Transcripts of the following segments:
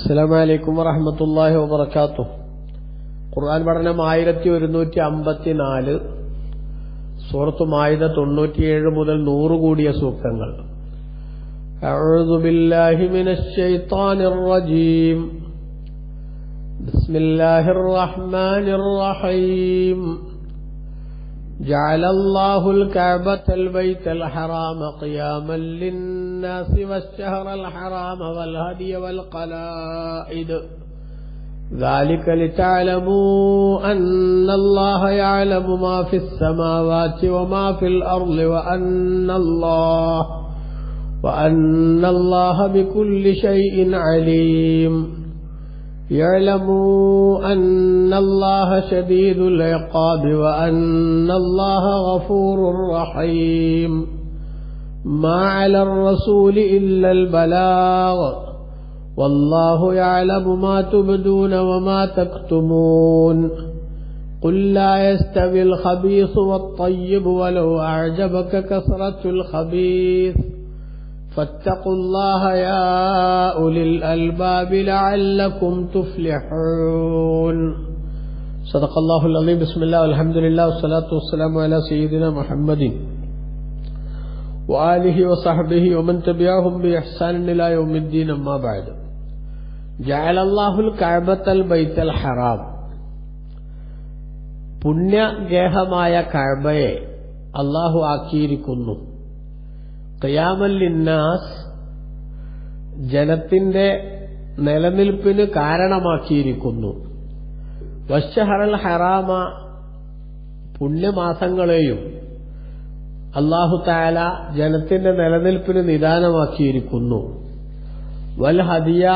അസ്സലാമു അലൈക്കും വറഹമത്തല്ലാഹി വബർക്കാത്തു ഖുർആൻ പഠനം ആയിരത്തി ഒരുന്നൂറ്റി അമ്പത്തിനാല് സൂറത്ത് മായിദ തൊണ്ണൂറ്റിയേഴ് മുതൽ നൂറ് കൂടിയ സൂക്തങ്ങൾ أعوذ بالله من الشيطان الرجيم بسم الله الرحمن الرحيم جعل الله الكعبة البيت الحرام قياما للناس والشهر الحرام والهدي والقلائد. ذلك لتعلموا أن الله يعلم ما في السماوات وما في الأرض وأن الله وأن الله بكل شيء عليم. يعلموا أن الله شديد العقاب وأن الله غفور رحيم. ما على الرسول إلا البلاغ. والله يعلم ما تبدون وما تكتمون. قل لا يستوي الخبيث والطيب ولو أعجبك كثرة الخبيث. فاتقوا الله يا أولي الألباب لعلكم تفلحون صدق الله العظيم بسم الله والحمد لله والصلاة والسلام على سيدنا محمد وآله وصحبه ومن تبعهم بإحسان إلى يوم الدين أما بعد جعل الله الكعبة البيت الحرام പുണ്യഗേഹമായ കഴബയെ അള്ളാഹു ആക്കിയിരിക്കുന്നു ഖിയാമല്ലിന്നാസ് ജനത്തിന്റെ നിലനിൽപ്പിന് കാരണമാക്കിയിരിക്കുന്നു. വശഹറൽ ഹറാമ പുണ്യമാസങ്ങളെയും അള്ളാഹു താല ജനത്തിന്റെ നിലനിൽപ്പിന് നിദാനമാക്കിയിരിക്കുന്നു. വൽ ഹദിയ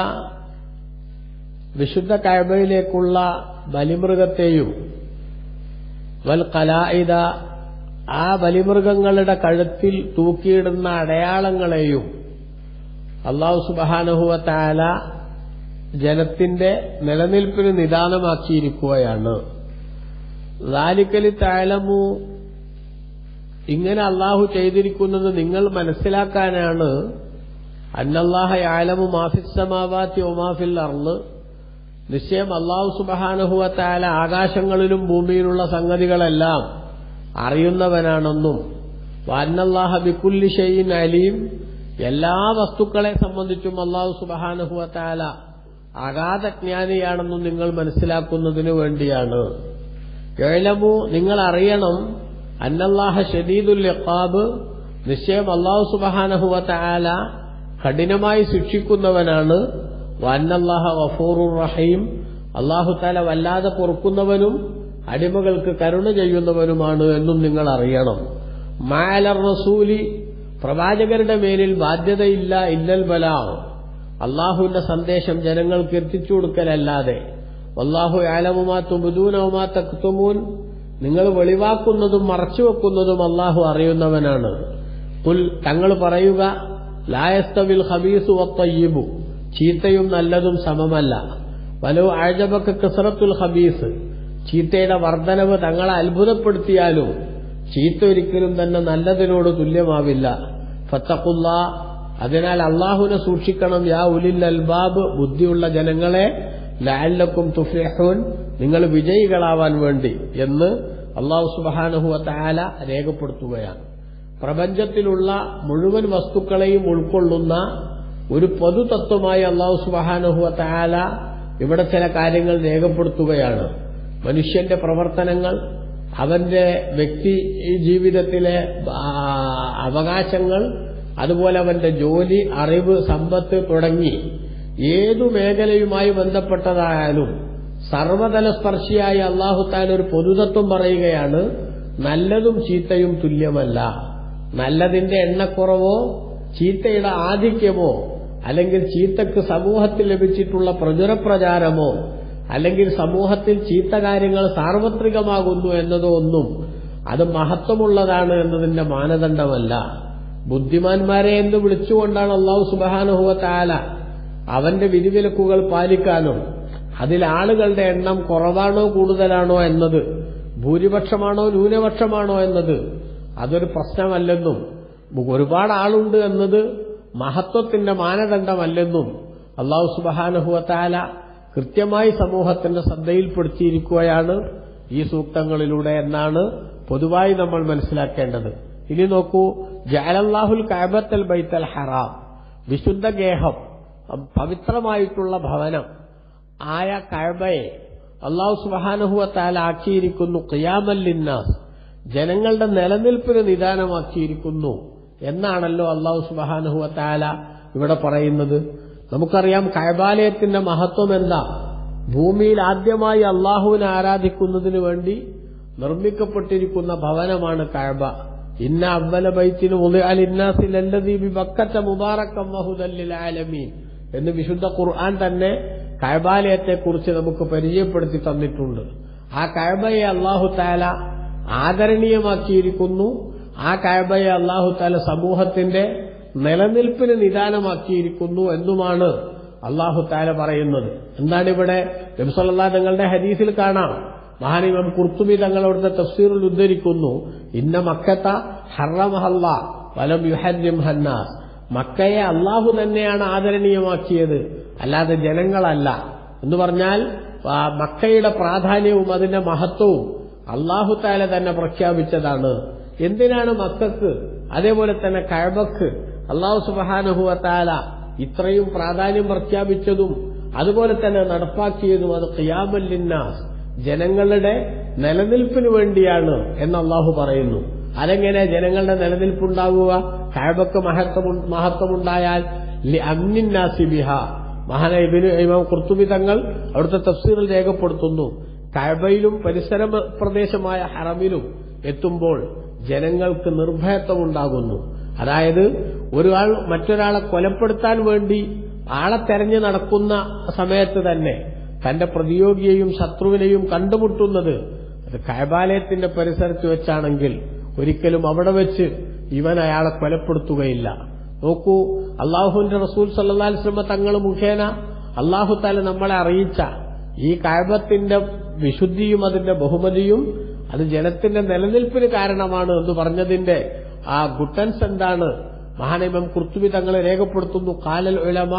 വിശുദ്ധ കഴബയിലേക്കുള്ള ബലിമൃഗത്തെയും വൽ കലായിദ ആ ബലിമൃഗങ്ങളുടെ കഴുത്തിൽ തൂക്കിയിടുന്ന അടയാളങ്ങളെയും അള്ളാഹു സുബാനഹുവ താല ജനത്തിന്റെ നിലനിൽപ്പിന് നിദാനമാക്കിയിരിക്കുകയാണ്. ലാലിക്കലി താലമു ഇങ്ങനെ അള്ളാഹു ചെയ്തിരിക്കുന്നത് നിങ്ങൾ മനസ്സിലാക്കാനാണ്. അന്നല്ലാഹ ആലമു മാഫിസമാവാത്തി ഒമാഫിൽ അർന്ന് നിശ്ചയം അള്ളാഹു സുബഹാനഹുവ താല ആകാശങ്ങളിലും ഭൂമിയിലുള്ള സംഗതികളെല്ലാം അറിയുന്നവനാണെന്നും വാന്നല്ലാഹ ബിക്കുല്ലി ഷെയ്ൻ അലീം എല്ലാ വസ്തുക്കളെ സംബന്ധിച്ചും അള്ളാഹു സുബഹാനഹുവ താല അഗാധജ്ഞാനിയാണെന്നും നിങ്ങൾ മനസ്സിലാക്കുന്നതിനു വേണ്ടിയാണ്. എഴലമു നിങ്ങൾ അറിയണം അന്നല്ലാഹ ഷദീദുൽ ഇഖാബ് നിശ്ചയം അള്ളാഹു സുബഹാനഹുവ താല കഠിനമായി ശിക്ഷിക്കുന്നവനാണ്. വന്നല്ലാഹ വഫൂറുർ റഹീം അള്ളാഹു താല വല്ലാതെ പൊറുക്കുന്നവനും അടിമകൾക്ക് കരുണ ചെയ്യുന്നവനുമാണ് എന്നും നിങ്ങൾ അറിയണം. മാലർ റസൂലി പ്രവാചകരുടെ മേലിൽ ബാധ്യതയില്ല ഇല്ലൽ ബലാവ് അള്ളാഹുവിന്റെ സന്ദേശം ജനങ്ങൾക്ക് എത്തിച്ചു കൊടുക്കലല്ലാതെ. അള്ളാഹു ആലമുമാ തുബുദൂനവുമാ തക്തുമൂൻ. നിങ്ങൾ വെളിവാക്കുന്നതും മറച്ചുവെക്കുന്നതും അള്ളാഹു അറിയുന്നവനാണ്. കുൽ തങ്ങൾ പറയുക ലായസ്തവിൽ ഹബീസു വത്തയ്യബു. ചീത്തയും നല്ലതും സമമല്ല. വലോ ആഴ്ചബക്ക് കസറത്തുൽ ഹബീസ് ചീത്തയുടെ വർധനവ് തങ്ങളെ അത്ഭുതപ്പെടുത്തിയാലും ചീത്ത ഒരിക്കലും തന്നെ നല്ലതിനോട് തുല്യമാവില്ല. ഫത്തഖുല്ല അതിനാൽ അള്ളാഹുവിനെ സൂക്ഷിക്കണം. യാ ഉലിൽ അൽബാബ് ബുദ്ധിയുള്ള ജനങ്ങളെ ലാലക്കും തുഫ്ലഹൂൻ നിങ്ങൾ വിജയികളാവാൻ വേണ്ടി എന്ന് അള്ളാഹു സുബാനഹുവ താല രേഖപ്പെടുത്തുകയാണ്. പ്രപഞ്ചത്തിലുള്ള മുഴുവൻ വസ്തുക്കളെയും ഉൾക്കൊള്ളുന്ന ഒരു പൊതുതത്വമായി അള്ളാഹു സുബാനഹുവ താല ഇവിടെ ചില കാര്യങ്ങൾ രേഖപ്പെടുത്തുകയാണ്. മനുഷ്യന്റെ പ്രവർത്തനങ്ങൾ അവന്റെ വ്യക്തി ജീവിതത്തിലെ അവകാശങ്ങൾ അതുപോലെ അവന്റെ ജോലി അറിവ് സമ്പത്ത് തുടങ്ങി ഏതു മേഖലയുമായി ബന്ധപ്പെട്ടതായാലും സർവതല സ്പർശിയായി അള്ളാഹുത്താൻ ഒരു പൊതുതത്വം പറയുകയാണ് നല്ലതും ചീത്തയും തുല്യമല്ല. നല്ലതിന്റെ എണ്ണക്കുറവോ ചീത്തയുടെ ആധിക്യമോ അല്ലെങ്കിൽ ചീത്തക്ക് സമൂഹത്തിൽ ലഭിച്ചിട്ടുള്ള പ്രചുരപ്രചാരമോ അല്ലെങ്കിൽ സമൂഹത്തിൽ ചീത്ത കാര്യങ്ങൾ സാർവത്രികമാകുന്നു എന്നതോ ഒന്നും അത് മഹത്വമുള്ളതാണ് എന്നതിന്റെ മാനദണ്ഡമല്ല. ബുദ്ധിമാന്മാരെ എന്ന് വിളിച്ചുകൊണ്ടാണ് അള്ളാഹു സുബാനുഹുവ അവന്റെ വിധിവിലക്കുകൾ പാലിക്കാനും അതിൽ ആളുകളുടെ എണ്ണം കുറവാണോ കൂടുതലാണോ എന്നത് ഭൂരിപക്ഷമാണോ ന്യൂനപക്ഷമാണോ എന്നത് അതൊരു പ്രശ്നമല്ലെന്നും ഒരുപാട് ആളുണ്ട് എന്നത് മഹത്വത്തിന്റെ മാനദണ്ഡമല്ലെന്നും അള്ളാഹു സുബഹാനുഹുവത്താല കൃത്യമായി സമൂഹത്തിന്റെ ശ്രദ്ധയിൽപ്പെടുത്തിയിരിക്കുകയാണ് ഈ സൂക്തങ്ങളിലൂടെ എന്നാണ് പൊതുവായി നമ്മൾ മനസ്സിലാക്കേണ്ടത്. ഇനി നോക്കൂ ജാലല്ലാഹുൽ കാബത്തൽ ബൈത്തൽ ഹറാം വിശുദ്ധ ഗേഹം പവിത്രമായിട്ടുള്ള ഭവനം ആയ കഴബയെ അള്ളാഹു സുബഹാനുഹുവത്താല ആക്കിയിരിക്കുന്നു ഖിയാമല്ലിന്നാസ് ജനങ്ങളുടെ നിലനിൽപ്പിന് നിദാനമാക്കിയിരിക്കുന്നു എന്നാണല്ലോ അള്ളാഹു സുബഹാനുഹുവത്താല ഇവിടെ പറയുന്നത്. നമുക്കറിയാം കൈബാലയത്തിന്റെ മഹത്വം എന്താ? ഭൂമിയിൽ ആദ്യമായി അള്ളാഹുവിനെ ആരാധിക്കുന്നതിന് വേണ്ടി നിർമ്മിക്കപ്പെട്ടിരിക്കുന്ന ഭവനമാണ് കഴബ ഇന്ന അവല ബൈത്തിന് ആലമീൻ. എന്ന് വിശുദ്ധ ഖുർആൻ തന്നെ കഴബാലയത്തെക്കുറിച്ച് നമുക്ക് പരിചയപ്പെടുത്തി തന്നിട്ടുണ്ട്. ആ കഴബയെ അള്ളാഹു താല ആദരണീയമാക്കിയിരിക്കുന്നു. ആ കഴബയെ അള്ളാഹു താല സമൂഹത്തിന്റെ നിലനിൽപ്പിന് നിദാനമാക്കിയിരിക്കുന്നു എന്നുമാണ് അള്ളാഹു താല പറയുന്നത്. എന്താണ് ഇവിടെ നബ്സല്ലാ തങ്ങളുടെ ഹദീസിൽ കാണാം. മഹാനിമം കുർത്തുബി തങ്ങളോടുത്തെ തസ്സീറിൽ ഉദ്ധരിക്കുന്നു. ഇന്ന മക്കത്ത ഹറമഹല്ല വലം യുഹരിം ഹന്നാസ്. മക്കയെ അള്ളാഹു തന്നെയാണ് ആദരണീയമാക്കിയത്. അല്ലാതെ ജനങ്ങളല്ല. എന്ന് പറഞ്ഞാൽ മക്കയുടെ പ്രാധാന്യവും അതിന്റെ മഹത്വവും അള്ളാഹു താല തന്നെ പ്രഖ്യാപിച്ചതാണ്. എന്തിനാണ് മക്കക്ക് അതേപോലെ തന്നെ കഴബക്ക് അള്ളാഹു സുബാനുഹുവത്താല ഇത്രയും പ്രാധാന്യം പ്രഖ്യാപിച്ചതും അതുപോലെ തന്നെ നടപ്പാക്കിയതും അത് ഖിയാമല്ലിന്നാസ് ജനങ്ങളുടെ നിലനിൽപ്പിന് വേണ്ടിയാണ് എന്ന് അള്ളാഹു പറയുന്നു. അതെങ്ങനെ ജനങ്ങളുടെ നിലനിൽപ്പുണ്ടാകുക കഴബക്ക് മഹത്വം മഹത്വമുണ്ടായാൽ അന്നിന്നാസിബിഹ മഹാന ഇബിന് ഇമാം കുർത്തുബി തങ്ങൾ അവിടുത്തെ തഫ്സീറിൽ രേഖപ്പെടുത്തുന്നു. കഴബയിലും പരിസര പ്രദേശമായ ഹറമിലും എത്തുമ്പോൾ ജനങ്ങൾക്ക് നിർഭയത്വമുണ്ടാകുന്നു. അതായത് ഒരാൾ മറ്റൊരാളെ കൊലപ്പെടുത്താൻ വേണ്ടി ആളെ തെരഞ്ഞു നടക്കുന്ന സമയത്ത് തന്നെ തന്റെ പ്രതിയോഗിയെയും ശത്രുവിനെയും കണ്ടുമുട്ടുന്നത് അത് കൈബാലയത്തിന്റെ പരിസരത്ത് വെച്ചാണെങ്കിൽ ഒരിക്കലും അവിടെ വെച്ച് ഇവൻ അയാളെ കൊലപ്പെടുത്തുകയില്ല. നോക്കൂ അള്ളാഹുവിന്റെ റസൂൽ സല്ലാസ്ലമ തങ്ങൾ മുഖേന അള്ളാഹു താല നമ്മളെ അറിയിച്ച ഈ കായബത്തിന്റെ വിശുദ്ധിയും അതിന്റെ ബഹുമതിയും അത് ജനത്തിന്റെ നിലനിൽപ്പിന് കാരണമാണ് എന്ന് പറഞ്ഞതിന്റെ ആ ഗുട്ടൻസ് എന്താണ്? മഹാനിമം കുർത്തുബി തങ്ങളെ രേഖപ്പെടുത്തുന്നു. കാലൽ ഉലമ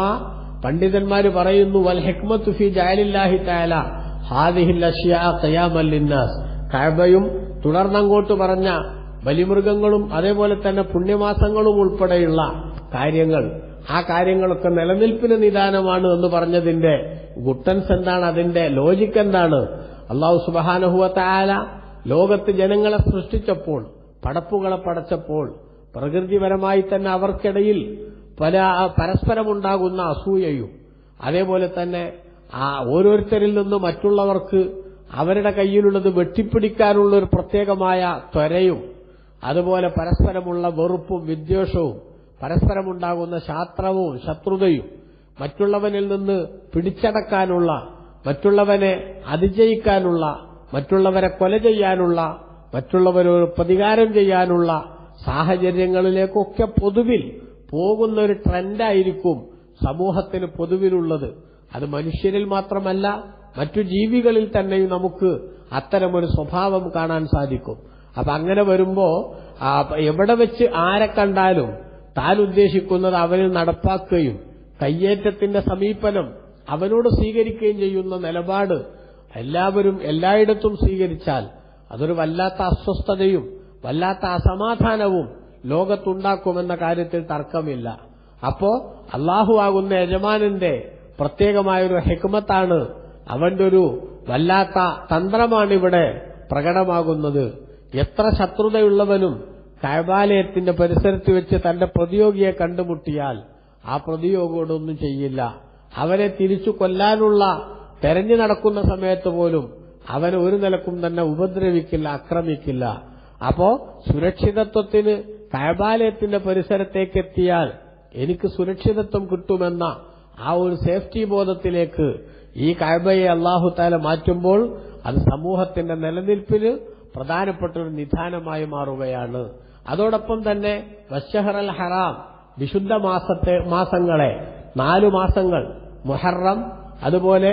പണ്ഡിതന്മാര് പറയുന്നു വൽ ഹെക്മത്ത് ഫി ജാലില്ലാഹി താല ഹാദിഹിൽ ഖയാമല്ലിന്നാസ് കഅബയും തുടർന്നങ്ങോട്ട് പറഞ്ഞ ബലിമൃഗങ്ങളും അതേപോലെ തന്നെ പുണ്യമാസങ്ങളും ഉൾപ്പെടെയുള്ള കാര്യങ്ങൾ. ആ കാര്യങ്ങളൊക്കെ നിലനിൽപ്പിന് നിദാനമാണ് എന്ന് പറഞ്ഞതിന്റെ ഗുട്ടൻസ് എന്താണ്? അതിന്റെ ലോജിക്ക് എന്താണ്? അള്ളാഹു സുബഹാനഹുവ താല ലോകത്ത് ജനങ്ങളെ സൃഷ്ടിച്ചപ്പോൾ പടപ്പുകളെ പടച്ചപ്പോൾ പ്രകൃതിപരമായി തന്നെ അവർക്കിടയിൽ പല പരസ്പരമുണ്ടാകുന്ന അസൂയയും അതേപോലെ തന്നെ ആ ഓരോരുത്തരിൽ നിന്ന് മറ്റുള്ളവർക്ക് അവരുടെ കയ്യിലുള്ളത് വെട്ടിപ്പിടിക്കാനുള്ള ഒരു പ്രത്യേകമായ ത്വരയും അതുപോലെ പരസ്പരമുള്ള വെറുപ്പും വിദ്വേഷവും പരസ്പരമുണ്ടാകുന്ന ശാസ്ത്രവും ശത്രുതയും മറ്റുള്ളവനിൽ നിന്ന് പിടിച്ചടക്കാനുള്ള മറ്റുള്ളവനെ അതിജയിക്കാനുള്ള മറ്റുള്ളവരെ കൊല ചെയ്യാനുള്ള മറ്റുള്ളവരോട് പ്രതികാരം ചെയ്യാനുള്ള സാഹചര്യങ്ങളിലേക്കൊക്കെ പൊതുവിൽ പോകുന്ന ഒരു ട്രെൻഡായിരിക്കും സമൂഹത്തിന് പൊതുവിലുള്ളത്. അത് മനുഷ്യരിൽ മാത്രമല്ല മറ്റു ജീവികളിൽ തന്നെയും നമുക്ക് അത്തരമൊരു സ്വഭാവം കാണാൻ സാധിക്കും. അപ്പൊ അങ്ങനെ വരുമ്പോ എവിടെ വെച്ച് ആരെ കണ്ടാലും താൻ ഉദ്ദേശിക്കുന്നത് അവനിൽ നടപ്പാക്കുകയും കയ്യേറ്റത്തിന്റെ സമീപനം അവനോട് സ്വീകരിക്കുകയും ചെയ്യുന്ന നിലപാട് എല്ലാവരും എല്ലായിടത്തും സ്വീകരിച്ചാൽ അതൊരു വല്ലാത്ത അസ്വസ്ഥതയും വല്ലാത്ത അസമാധാനവും ലോകത്തുണ്ടാക്കുമെന്ന കാര്യത്തിൽ തർക്കമില്ല. അപ്പോ അള്ളാഹു ആകുന്ന യജമാനന്റെ പ്രത്യേകമായൊരു ഹെക്മത്താണ് അവന്റെ ഒരു വല്ലാത്ത തന്ത്രമാണിവിടെ പ്രകടമാകുന്നത്. എത്ര ശത്രുതയുള്ളവനും കൈബാലയത്തിന്റെ പരിസരത്ത് വെച്ച് തന്റെ പ്രതിയോഗിയെ കണ്ടുമുട്ടിയാൽ ആ പ്രതിയോഗിയോടൊന്നും ചെയ്യില്ല. അവരെ തിരിച്ചു കൊല്ലാനുള്ള തെരഞ്ഞു നടക്കുന്ന സമയത്ത് പോലും അവനെ ഒരു നിലക്കും തന്നെ ഉപദ്രവിക്കില്ല ആക്രമിക്കില്ല. അപ്പോ സുരക്ഷിതത്വത്തിന് കൈബാലയത്തിന്റെ പരിസരത്തേക്ക് എത്തിയാൽ എനിക്ക് സുരക്ഷിതത്വം കിട്ടുമെന്ന ആ ഒരു സേഫ്റ്റി ബോധത്തിലേക്ക് ഈ കൈബയെ അള്ളാഹു താല മാറ്റുമ്പോൾ അത് സമൂഹത്തിന്റെ നിലനിൽപ്പിന് പ്രധാനപ്പെട്ട ഒരു നിധാനമായി മാറുകയാണ്. അതോടൊപ്പം തന്നെ വശഹറൽ ഹറാം വിശുദ്ധ മാസത്തെ മാസങ്ങളെ നാലു മാസങ്ങൾ മുഹറം അതുപോലെ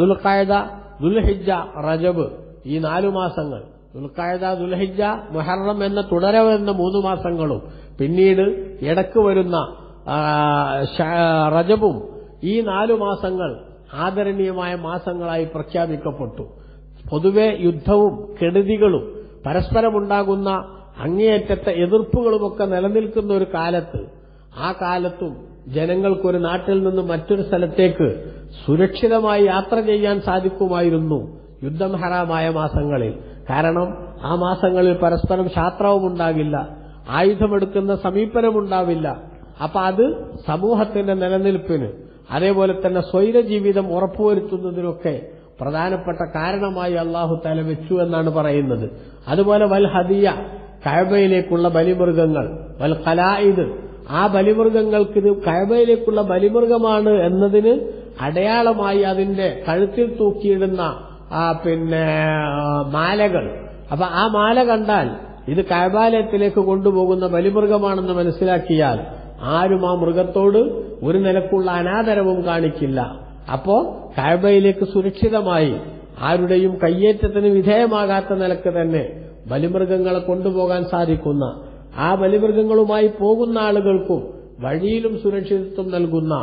ദുൽഖായദ ദുൽഹിജ റജബ് ഈ നാലു മാസങ്ങൾ. ദുൽഖായത ദുൽഹിജ മുഹറം എന്ന തുടരെ വരുന്ന മൂന്ന് മാസങ്ങളും. പിന്നീട് ഇടയ്ക്ക് വരുന്ന റജബും ഈ നാലു മാസങ്ങൾ ആദരണീയമായ മാസങ്ങളായി പ്രഖ്യാപിക്കപ്പെട്ടു. പൊതുവെ യുദ്ധവും കെടുതികളും പരസ്പരമുണ്ടാകുന്ന അങ്ങേയറ്റത്തെ എതിർപ്പുകളുമൊക്കെ നിലനിൽക്കുന്ന ഒരു കാലത്ത് ആ കാലത്തും ജനങ്ങൾക്കൊരു നാട്ടിൽ നിന്ന് മറ്റൊരു സ്ഥലത്തേക്ക് സുരക്ഷിതമായി യാത്ര ചെയ്യാൻ സാധിക്കുമായിരുന്നു യുദ്ധം ഹറാമായ മാസങ്ങളിൽ. കാരണം ആ മാസങ്ങളിൽ പരസ്പരം ശാസ്ത്രവും ഉണ്ടാകില്ല ആയുധമെടുക്കുന്ന സമീപനമുണ്ടാവില്ല അപ്പൊ അത് സമൂഹത്തിന്റെ നിലനിൽപ്പിന് അതേപോലെ തന്നെ സ്വൈര ജീവിതം ഉറപ്പുവരുത്തുന്നതിനൊക്കെ പ്രധാനപ്പെട്ട കാരണമായി അള്ളാഹു തല വെച്ചു എന്നാണ് പറയുന്നത്. അതുപോലെ വൽ ഹദിയ കഴബയിലേക്കുള്ള ബലിമൃഗങ്ങൾ വൽ കലായിദ് ആ ബലിമൃഗങ്ങൾക്ക് ഇത് കഴബയിലേക്കുള്ള ബലിമൃഗമാണ് എന്നതിന് അടയാളമായി അതിന്റെ കഴുത്തിൽ തൂക്കിയിടുന്ന പിന്നെ മാലകൾ. അപ്പൊ ആ മാല കണ്ടാൽ ഇത് കൈബാലയത്തിലേക്ക് കൊണ്ടുപോകുന്ന ബലിമൃഗമാണെന്ന് മനസ്സിലാക്കിയാൽ ആരും ആ മൃഗത്തോട് ഒരു നിലക്കുള്ള അനാദരവും കാണിക്കില്ല. അപ്പോ കായബയിലേക്ക് സുരക്ഷിതമായി ആരുടെയും കയ്യേറ്റത്തിന് വിധേയമാകാത്ത നിലയ്ക്ക് തന്നെ ബലിമൃഗങ്ങളെ കൊണ്ടുപോകാൻ സാധിക്കുന്ന ആ ബലിമൃഗങ്ങളുമായി പോകുന്ന ആളുകൾക്കും വഴിയിലും സുരക്ഷിതത്വം നൽകുന്ന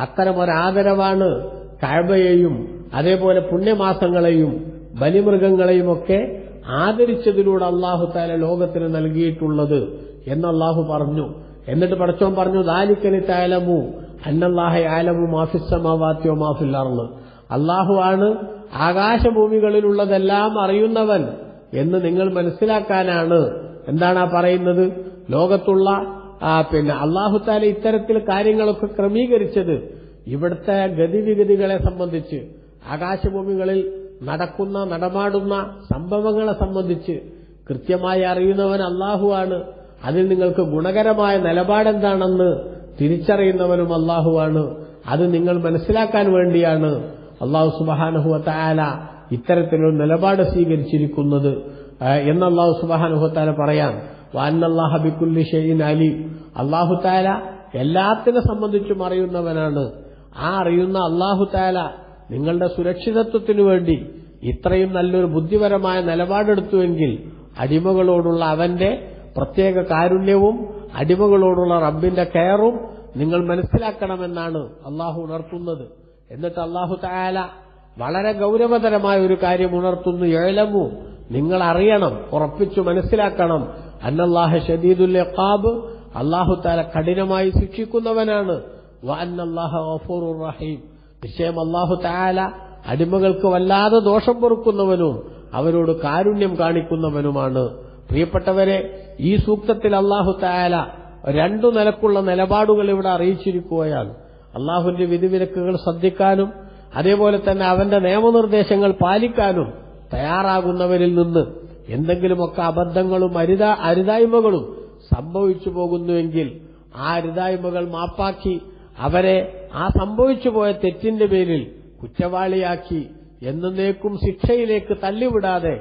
അത്തരമൊരാദരവാണ് കഴബയെയും അതേപോലെ പുണ്യമാസങ്ങളെയും ബലിമൃഗങ്ങളെയുമൊക്കെ ആദരിച്ചതിലൂടെ അള്ളാഹു താല ലോകത്തിന് നൽകിയിട്ടുള്ളത് എന്ന് പറഞ്ഞു. എന്നിട്ട് പടച്ചോൻ പറഞ്ഞു ദാലിക്കനി താലമു അന്നല്ലാഹ ആലമു മാഫിസമാവാത്യോ മാഫില്ലാർന്ന് അള്ളാഹു ആണ് ആകാശഭൂമികളിലുള്ളതെല്ലാം അറിയുന്നവൻ എന്ന് നിങ്ങൾ മനസ്സിലാക്കാനാണ്. എന്താണ് ആ പറയുന്നത്? ലോകത്തുള്ള ആ, പിന്നെ അള്ളാഹുത്താല ഇത്തരത്തിൽ കാര്യങ്ങളൊക്കെ ക്രമീകരിച്ചത് ഇവിടുത്തെ ഗതിവിഗതികളെ സംബന്ധിച്ച് ആകാശഭൂമികളിൽ നടക്കുന്ന നടമാടുന്ന സംഭവങ്ങളെ സംബന്ധിച്ച് കൃത്യമായി അറിയുന്നവൻ അള്ളാഹുവാണ് അതിൽ നിങ്ങൾക്ക് ഗുണകരമായ നിലപാടെന്താണെന്ന് തിരിച്ചറിയുന്നവനും അള്ളാഹുവാണ് അത് നിങ്ങൾ മനസ്സിലാക്കാൻ വേണ്ടിയാണ് അള്ളാഹു സുബാനുഹുവത്തായാല ഇത്തരത്തിലൊരു നിലപാട് സ്വീകരിച്ചിരിക്കുന്നത്. എന്ന് അള്ളാഹു സുബാനുഹത്താല പറയാം. അള്ളാഹു താല എല്ലാത്തിനെ സംബന്ധിച്ചും അറിയുന്നവനാണ്. ആ അറിയുന്ന അള്ളാഹു താല നിങ്ങളുടെ സുരക്ഷിതത്വത്തിനു വേണ്ടി ഇത്രയും നല്ലൊരു ബുദ്ധിപരമായ നിലപാടെടുത്തുവെങ്കിൽ അടിമകളോടുള്ള അവന്റെ പ്രത്യേക കാരുണ്യവും അടിമകളോടുള്ള റബ്ബിന്റെ കെയറും നിങ്ങൾ മനസ്സിലാക്കണമെന്നാണ് അള്ളാഹു ഉണർത്തുന്നത്. എന്നിട്ട് അള്ളാഹു താല വളരെ ഗൗരവതരമായ ഒരു കാര്യം ഉണർത്തുന്നു. ഏലമു നിങ്ങൾ അറിയണം ഉറപ്പിച്ചു മനസ്സിലാക്കണം. അന്നല്ലാഹ ഷദീദുൽ ഇഖാബ് അള്ളാഹു താല കഠിനമായി ശിക്ഷിക്കുന്നവനാണ്. റഹീം. നിശ്ചയം അള്ളാഹു താല അടിമകൾക്ക് വല്ലാതെ ദോഷം പൊറുക്കുന്നവനും അവരോട് കാരുണ്യം കാണിക്കുന്നവനുമാണ്. പ്രിയപ്പെട്ടവരെ ഈ സൂക്തത്തിൽ അള്ളാഹു താല രണ്ടു നിലക്കുള്ള നിലപാടുകൾ ഇവിടെ അറിയിച്ചിരിക്കുകയാണ്. അള്ളാഹുവിന്റെ വിധിവിലക്കുകൾ ശ്രദ്ധിക്കാനും അതേപോലെ തന്നെ അവന്റെ നിയമനിർദ്ദേശങ്ങൾ പാലിക്കാനും തയ്യാറാകുന്നവരിൽ നിന്ന് എന്തെങ്കിലുമൊക്കെ അബദ്ധങ്ങളും അരുത അരുതായ്മകളും സംഭവിച്ചു പോകുന്നുവെങ്കിൽ ആ അരുതായ്മകൾ മാപ്പാക്കി അവരെ ആ സംഭവിച്ചു പോയ തെറ്റിന്റെ പേരിൽ കുറ്റവാളിയാക്കി എന്നേക്കും ശിക്ഷയിലേക്ക് തള്ളിവിടാതെ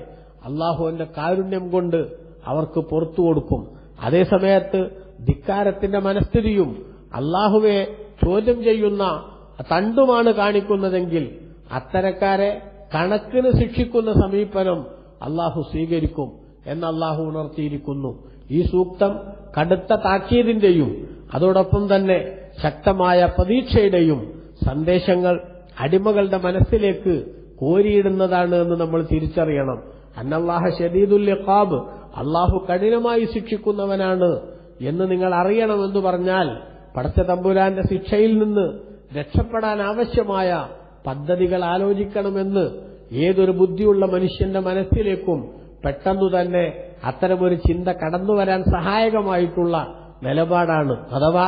അള്ളാഹുവിന്റെ കാരുണ്യം കൊണ്ട് അവർക്ക് പുറത്തു കൊടുക്കും. അതേസമയത്ത് ധിക്കാരത്തിന്റെ മനസ്ഥിതിയും അള്ളാഹുവെ ചോദ്യം ചെയ്യുന്ന തണ്ടുമാണ് കാണിക്കുന്നതെങ്കിൽ അത്തരക്കാരെ കണക്കിന് ശിക്ഷിക്കുന്ന സമീപനം അള്ളാഹു സ്വീകരിക്കും എന്ന് അള്ളാഹു ഉണർത്തിയിരിക്കുന്നു. ഈ സൂക്തം കടുത്ത താക്കീതിന്റെയും അതോടൊപ്പം തന്നെ ശക്തമായ പ്രതീക്ഷയുടെയും സന്ദേശങ്ങൾ അടിമകളുടെ മനസ്സിലേക്ക് കോരിയിടുന്നതാണ് എന്ന് നമ്മൾ തിരിച്ചറിയണം. അന്നല്ലാഹ ഷദീദുൽ ഇഖാബ് അള്ളാഹു കഠിനമായി ശിക്ഷിക്കുന്നവനാണ് എന്ന് നിങ്ങൾ അറിയണമെന്ന് പറഞ്ഞാൽ പടച്ച തമ്പുരാന്റെ ശിക്ഷയിൽ നിന്ന് രക്ഷപ്പെടാൻ ആവശ്യമായ പദ്ധതികൾ ആലോചിക്കണമെന്ന് ഏതൊരു ബുദ്ധിയുള്ള മനുഷ്യന്റെ മനസ്സിലേക്കും പെട്ടെന്നു തന്നെ അത്തരമൊരു ചിന്ത കടന്നു വരാൻ സഹായകമായിട്ടുള്ള നിലപാടാണ്. അഥവാ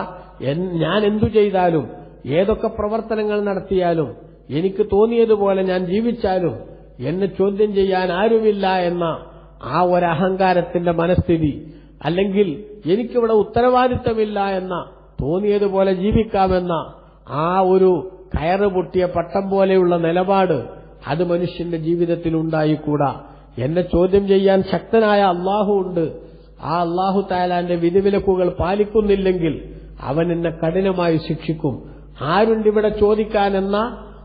ഞാൻ എന്തു ചെയ്താലും ഏതൊക്കെ പ്രവർത്തനങ്ങൾ നടത്തിയാലും എനിക്ക് തോന്നിയതുപോലെ ഞാൻ ജീവിച്ചാലും എന്നെ ചോദ്യം ചെയ്യാൻ ആരുമില്ല എന്ന ആ ഒരു അഹങ്കാരത്തിന്റെ മനസ്ഥിതി അല്ലെങ്കിൽ എനിക്കിവിടെ ഉത്തരവാദിത്തമില്ല എന്ന തോന്നിയതുപോലെ ജീവിക്കാമെന്ന ആ ഒരു കയറ് പൊട്ടിയ പട്ടം പോലെയുള്ള നിലപാട് അത് മനുഷ്യന്റെ ജീവിതത്തിൽ ഉണ്ടായിക്കൂടാ എന്നെ ചോദ്യം ചെയ്യാൻ ശക്തനായ അള്ളാഹു ഉണ്ട്. ആ അള്ളാഹു താലാന്റെ വിധിവിലക്കുകൾ പാലിക്കുന്നില്ലെങ്കിൽ അവൻ എന്നെ കഠിനമായി ശിക്ഷിക്കും. ആരുണ്ട് ഇവിടെ ചോദിക്കാനെന്ന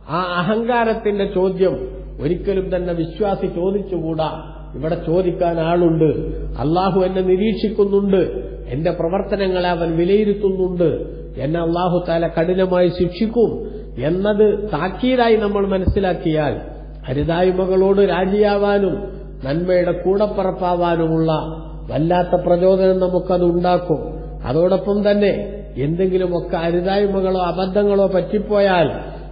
ആ അഹങ്കാരത്തിന്റെ ചോദ്യം ഒരിക്കലും തന്നെ വിശ്വാസി ചോദിച്ചുകൂടാ. ഇവിടെ ചോദിക്കാൻ ആളുണ്ട്. അള്ളാഹു എന്നെ നിരീക്ഷിക്കുന്നുണ്ട്. എന്റെ പ്രവർത്തനങ്ങളെ അവൻ വിലയിരുത്തുന്നുണ്ട്. എന്നെ അള്ളാഹു താല കഠിനമായി ശിക്ഷിക്കും. എന്നത് താക്കീതായി നമ്മൾ മനസ്സിലാക്കിയാൽ ഹരിതായ്മകളോട് രാജിയാവാനും നന്മയുടെ കൂടപ്പറപ്പാവാനുമുള്ള വല്ലാത്ത പ്രചോദനം നമുക്കത് ഉണ്ടാക്കും. അതോടൊപ്പം തന്നെ എന്തെങ്കിലുമൊക്കെ അരുതായ്മകളോ അബദ്ധങ്ങളോ പറ്റിപ്പോയാൽ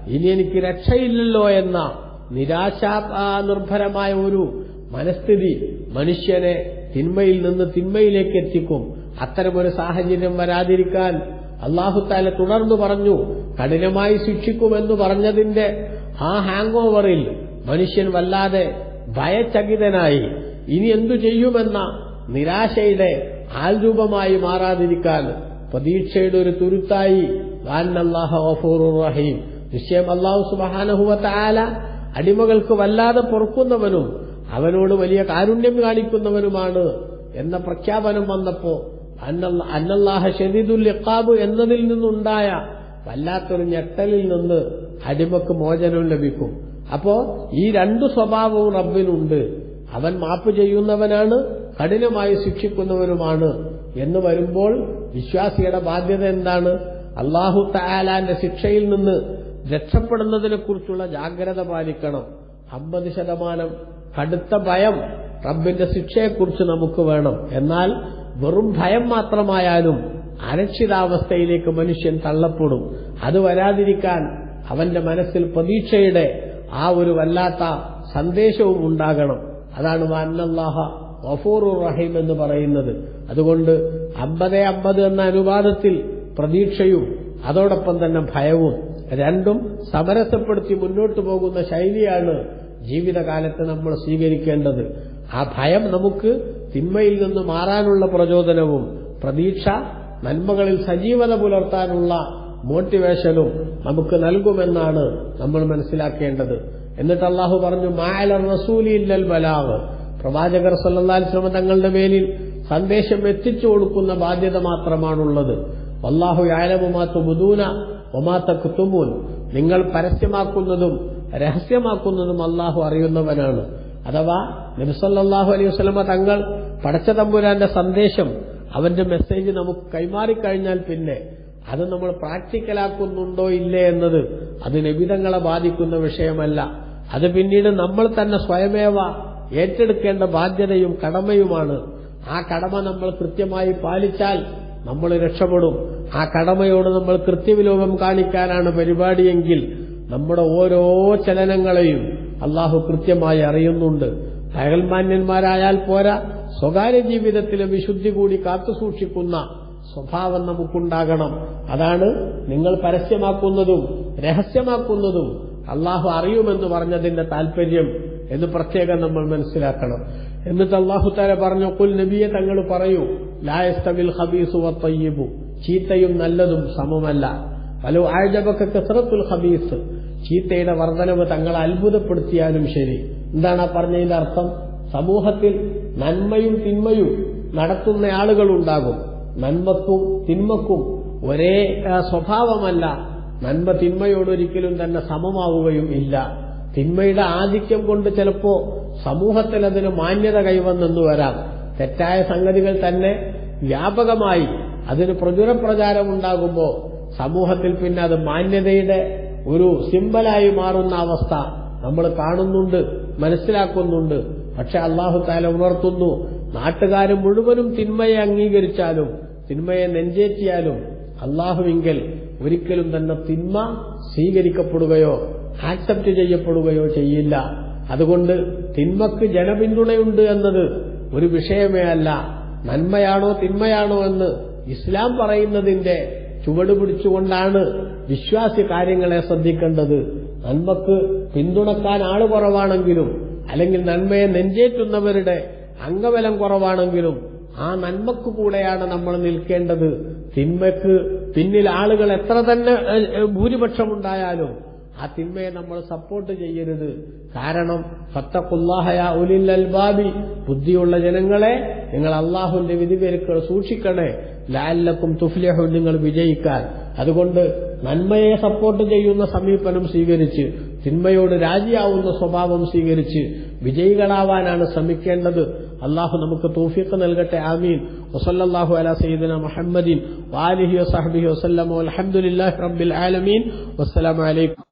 ഇനി എനിക്ക് രക്ഷയില്ലല്ലോ എന്ന നിരാശാ നിർഭരമായ ഒരു മനസ്ഥിതി മനുഷ്യനെ തിന്മയിൽ നിന്ന് തിന്മയിലേക്ക് എത്തിക്കും. അത്തരമൊരു സാഹചര്യം വരാതിരിക്കാൻ അള്ളാഹുത്താല തുടർന്നു പറഞ്ഞു കഠിനമായി ശിക്ഷിക്കുമെന്ന് പറഞ്ഞതിന്റെ ആ ഹാങ് ഓവറിൽ മനുഷ്യൻ വല്ലാതെ ഭയചകിതനായി. ഇനി എന്തു ചെയ്യുമെന്ന നിരാശയുടെ ആൽരൂപമായി മാറാതിരിക്കാൻ പ്രതീക്ഷയുടെ ഒരു തുരുത്തായി റഹീം. നിശ്ചയം അള്ളാഹു സുബാനഹുവല അടിമകൾക്ക് വല്ലാതെ പൊറുക്കുന്നവനും അവനോട് വലിയ കാരുണ്യം കാണിക്കുന്നവനുമാണ് എന്ന പ്രഖ്യാപനം വന്നപ്പോ അന്നല്ല- അന്നല്ലാഹ ഷദീദുൽ ഇഖാബ് എന്നതിൽ നിന്നുണ്ടായ വല്ലാത്തൊരു ഞെട്ടലിൽ നിന്ന് അടിമക്ക് മോചനം ലഭിക്കും. അപ്പോ ഈ രണ്ടു സ്വഭാവവും റബ്ബിനുണ്ട് അവൻ മാപ്പ് ചെയ്യുന്നവനാണ് കഠിനമായി ശിക്ഷിക്കുന്നവനുമാണ്. എന്ന് വരുമ്പോൾ വിശ്വാസിയുടെ ബാധ്യത എന്താണ്? അള്ളാഹു തയാലാന്റെ ശിക്ഷയിൽ നിന്ന് രക്ഷപ്പെടുന്നതിനെ കുറിച്ചുള്ള ജാഗ്രത പാലിക്കണം. അമ്പത് ശതമാനം കടുത്ത ഭയം റബ്ബിന്റെ ശിക്ഷയെക്കുറിച്ച് നമുക്ക് വേണം. എന്നാൽ വെറും ഭയം മാത്രമായാലും അരക്ഷിതാവസ്ഥയിലേക്ക് മനുഷ്യൻ തള്ളപ്പെടും. അത് വരാതിരിക്കാൻ അവന്റെ മനസ്സിൽ പ്രതീക്ഷയുടെ ആ ഒരു വല്ലാത്ത സന്ദേശവും ഉണ്ടാകണം. അതാണ് വാന്നല്ലാഹ വഫൂർ റഹീം എന്ന് പറയുന്നത്. അതുകൊണ്ട് അമ്പതേ അമ്പത് എന്ന അനുവാദത്തിൽ പ്രതീക്ഷയും അതോടൊപ്പം തന്നെ ഭയവും രണ്ടും സമരസപ്പെടുത്തി മുന്നോട്ടു പോകുന്ന ശൈലിയാണ് ജീവിതകാലത്ത് നമ്മൾ സ്വീകരിക്കേണ്ടത്. ആ ഭയം നമുക്ക് തിന്മയിൽ നിന്ന് മാറാനുള്ള പ്രചോദനവും പ്രതീക്ഷ നന്മകളിൽ സജീവത പുലർത്താനുള്ള മോട്ടിവേഷനും നമുക്ക് നൽകുമെന്നാണ് നമ്മൾ മനസ്സിലാക്കേണ്ടത്. എന്നിട്ട് അള്ളാഹു പറഞ്ഞു മായല റസൂലി ഇല്ലൽ ബലാവ് പ്രവാചകർ സല്ലാൽ ശ്രമ തങ്ങളുടെ മേലിൽ സന്ദേശം എത്തിച്ചു കൊടുക്കുന്ന ബാധ്യത മാത്രമാണുള്ളത്. അള്ളാഹു യാലമുമാ ബുദൂന ഒമാത്ത തക്തുമൂൻ നിങ്ങൾ പരസ്യമാക്കുന്നതും രഹസ്യമാക്കുന്നതും അള്ളാഹു അറിയുന്നവനാണ്. അഥവാ നബിസല്ലാഹു അലൈഹി വസ്ലമ തങ്ങൾ പടച്ച തമ്പുരാന്റെ സന്ദേശം അവന്റെ മെസ്സേജ് നമുക്ക് കൈമാറിക്കഴിഞ്ഞാൽ പിന്നെ അത് നമ്മൾ പ്രാക്ടിക്കലാക്കുന്നുണ്ടോ ഇല്ലേ എന്നത് അത് നിബിധങ്ങളെ ബാധിക്കുന്ന വിഷയമല്ല. അത് പിന്നീട് നമ്മൾ തന്നെ സ്വയമേവ ഏറ്റെടുക്കേണ്ട ബാധ്യതയും കടമയുമാണ്. ആ കടമ നമ്മൾ കൃത്യമായി പാലിച്ചാൽ നമ്മൾ രക്ഷപ്പെടും. ആ കടമയോട് നമ്മൾ കൃത്യവിലോപം കാണിക്കാനാണ് പരിപാടിയെങ്കിൽ നമ്മുടെ ഓരോ ചലനങ്ങളെയും അള്ളാഹു കൃത്യമായി അറിയുന്നുണ്ട്. പകൽമാന്യന്മാരായാൽ പോരാ സ്വകാര്യ ജീവിതത്തിലെ വിശുദ്ധി കൂടി കാത്തുസൂക്ഷിക്കുന്ന സ്വഭാവം നമുക്കുണ്ടാകണം. അതാണ് നിങ്ങൾ പരസ്യമാക്കുന്നതും രഹസ്യമാക്കുന്നതും അള്ളാഹു അറിയുമെന്ന് പറഞ്ഞതിന്റെ താല്പര്യം എന്ന് പ്രത്യേകം നമ്മൾ മനസ്സിലാക്കണം. എന്നിട്ട് അള്ളാഹു തല പറഞ്ഞു കുൽ നബിയെ തങ്ങൾ പറയൂ ലായസ്തബിൽ ഹബീസു വത്തയ്യബു ചീത്തയും നല്ലതും സമമല്ല. ഹലോ ആഴ്ചപൊക്കെ കസറത്തുൽ ഹബീസ് ചീത്തയുടെ വർധനവ് തങ്ങളെ അത്ഭുതപ്പെടുത്തിയാലും ശരി. എന്താണ് ആ പറഞ്ഞതിന്റെ അർത്ഥം? സമൂഹത്തിൽ നന്മയും തിന്മയും നടത്തുന്ന ആളുകളുണ്ടാകും നന്മക്കും തിന്മക്കും ഒരേ സ്വഭാവമല്ല. നന്മ തിന്മയോടൊരിക്കലും തന്നെ സമമാവുകയും ഇല്ല. തിന്മയുടെ ആധിക്യം കൊണ്ട് ചിലപ്പോ സമൂഹത്തിൽ അതിന് മാന്യത കൈവന്നെന്നു വരാം. തെറ്റായ സംഗതികൾ തന്നെ വ്യാപകമായി അതിന് പ്രചുര പ്രചാരം ഉണ്ടാകുമ്പോൾ സമൂഹത്തിൽ പിന്നെ അത് മാന്യതയുടെ ഒരു സിമ്പലായി മാറുന്ന അവസ്ഥ നമ്മൾ കാണുന്നുണ്ട് മനസ്സിലാക്കുന്നുണ്ട്. പക്ഷെ അള്ളാഹു താല ഉണർത്തുന്നു നാട്ടുകാർ മുഴുവനും തിന്മയെ അംഗീകരിച്ചാലും തിന്മയെ നെഞ്ചേറ്റിയാലും അള്ളാഹുവിങ്കൽ ഒരിക്കലും തന്നെ തിന്മ സ്വീകരിക്കപ്പെടുകയോ ആക്സെപ്റ്റ് ചെയ്യപ്പെടുകയോ ചെയ്യില്ല. അതുകൊണ്ട് തിന്മക്ക് ജനപിന്തുണയുണ്ട് എന്നത് ഒരു വിഷയമേ അല്ല. നന്മയാണോ തിന്മയാണോ എന്ന് ഇസ്ലാം പറയുന്നതിന്റെ ചുവട് പിടിച്ചുകൊണ്ടാണ് വിശ്വാസി കാര്യങ്ങളെ ശ്രദ്ധിക്കേണ്ടത്. നന്മക്ക് പിന്തുണക്കാൻ ആൾ കുറവാണെങ്കിലും അല്ലെങ്കിൽ നന്മയെ നെഞ്ചേറ്റുന്നവരുടെ അംഗബലം കുറവാണെങ്കിലും ആ നന്മക്ക് കൂടെയാണ് നമ്മൾ നിൽക്കേണ്ടത്. തിന്മക്ക് പിന്നിൽ ആളുകൾ എത്ര തന്നെ ഭൂരിപക്ഷമുണ്ടായാലും ആ തിന്മയെ നമ്മൾ സപ്പോർട്ട് ചെയ്യരുത്. കാരണം ഫത്തഖുല്ലാഹയ ഉലിൽ അൽബാബി ബുദ്ധിയുള്ള ജനങ്ങളെ നിങ്ങൾ അള്ളാഹുവിന്റെ വിധിപേരുക്കൾ സൂക്ഷിക്കണേ. ലാലക്കും തുഫ്ലഹും നിങ്ങൾ വിജയിക്കാൻ. അതുകൊണ്ട് നന്മയെ സപ്പോർട്ട് ചെയ്യുന്ന സമീപനം സ്വീകരിച്ച് തിന്മയോട് രാജിയാവുന്ന സ്വഭാവം സ്വീകരിച്ച് വിജയികളാവാനാണ് ശ്രമിക്കേണ്ടത്. അള്ളാഹു നമുക്ക് തൗഫീഖ് നൽകട്ടെ. ആമീൻ. വസല്ലല്ലാഹു അല സയ്യിദിന മുഹമ്മദീൻ വാലിഹി വസഹബിഹി വസല്ലം. അലഹമുല്ലാ റബ്ബിൽ ആലമീൻ. വസ്സലാമു അലൈക്കും.